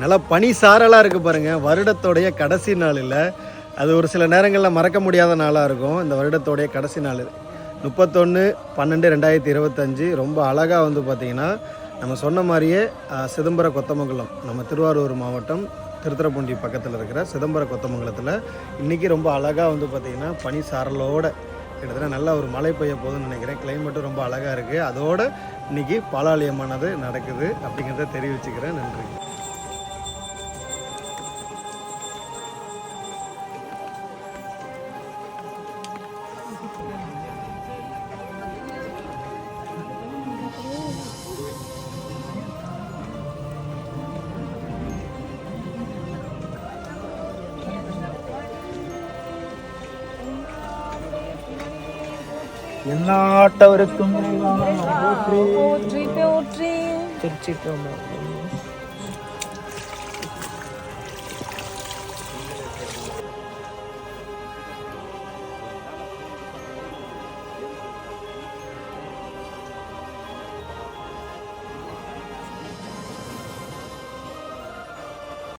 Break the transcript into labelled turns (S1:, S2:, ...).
S1: நல்லா பனி சாரலாக இருக்குது பாருங்கள் வருடத்தோடைய கடைசி நாளில். அது ஒரு சில நேரங்களில் மறக்க முடியாத நாளாக இருக்கும். இந்த வருடத்தோடைய கடைசி நாள். முப்பத்தொன்று பன்னெண்டு ரெண்டாயிரத்தி இருபத்தஞ்சு. ரொம்ப அழகாக வந்து பார்த்திங்கன்னா நம்ம சொன்ன மாதிரியே சிதம்பர கொத்தமங்கலம். நம்ம திருவாரூர் மாவட்டம் திருத்துறைப்பூண்டி பக்கத்தில் இருக்கிற சிதம்பர கொத்தமங்கலத்தில் இன்றைக்கி ரொம்ப அழகாக வந்து பார்த்திங்கன்னா பனி சாரலோட கிட்டத்தட்ட நல்லா ஒரு மழை பெய்ய போகுதுன்னு நினைக்கிறேன். கிளைமேட்டும் ரொம்ப அழகாக இருக்குது அதோட இன்னைக்கு பாலாலயமானது நடக்குது அப்படிங்கிறத தெரிவிச்சுக்கிறேன். நன்றி.
S2: எந்நாட்டவருக்கும்
S3: போற்றி போற்றி
S2: திருச்சிற்றம்பலம்